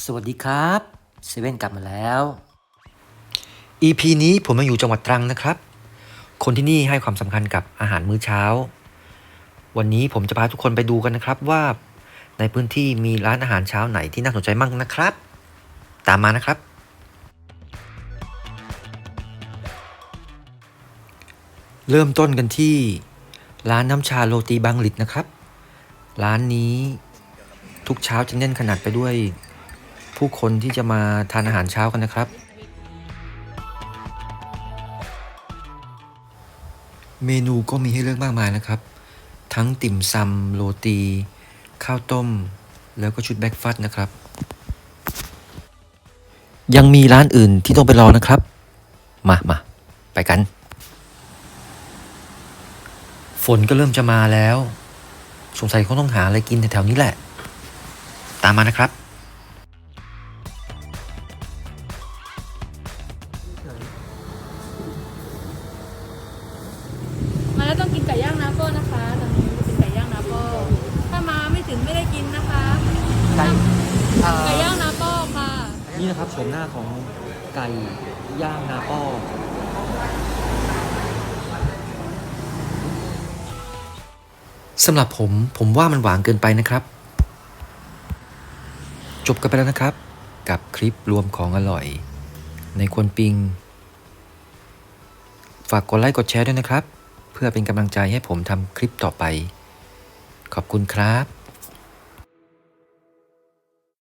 สวัสดีครับเซเว่นกลับมาแล้ว EP นี้ผมมาอยู่จังหวัดตรังนะครับ คนที่นี่ให้ความสำคัญกับอาหารมื้อเช้า วันนี้ผมจะพาทุกคนไปดูกันนะครับว่า ในพื้นที่มีร้านอาหารเช้าไหนที่น่าสนใจมั่งนะครับ ตามมานะครับ เริ่มต้นกันที่ ร้านน้ำชาโรตีบางหลิดนะครับ ร้านนี้ทุกเช้าจะแน่นขนาดไปด้วย ผู้คนที่จะมาทานอาหารเช้ากันนะครับ เมนูก็มีให้เลือกมากมายนะครับ ทั้งติ่มซำโรตี ข้าวต้ม แล้วก็ชุดแบ็กฟัสนะครับ ยังมีร้านอื่นที่ต้องไปรอนะครับ มามาไปกัน ฝนก็เริ่มจะมาแล้ว สงสัยเขาต้องหาอะไรกินแถวๆนี้แหละ ตามมานะครับ มาแล้วต้องกินไก่ย่างนาโป้นะคะตอนนี้จะเป็นไก่ย่างนาโป้ถ้ามาไม่ถึงไม่ได้กินนะคะไก่ไก่ย่างนาโป้ค่ะนี่นะครับชมหน้าของไก่ย่างนาป้อสำหรับผมผมว่ามันหวานเกินไปนะครับ จบกันไปแล้วนะครับ กับคลิปรวมของอร่อย ในควนปิง ฝากกดไลค์กดแชร์ด้วยนะครับ เพื่อเป็นกำลังใจให้ผมทำคลิปต่อไป ขอบคุณครับ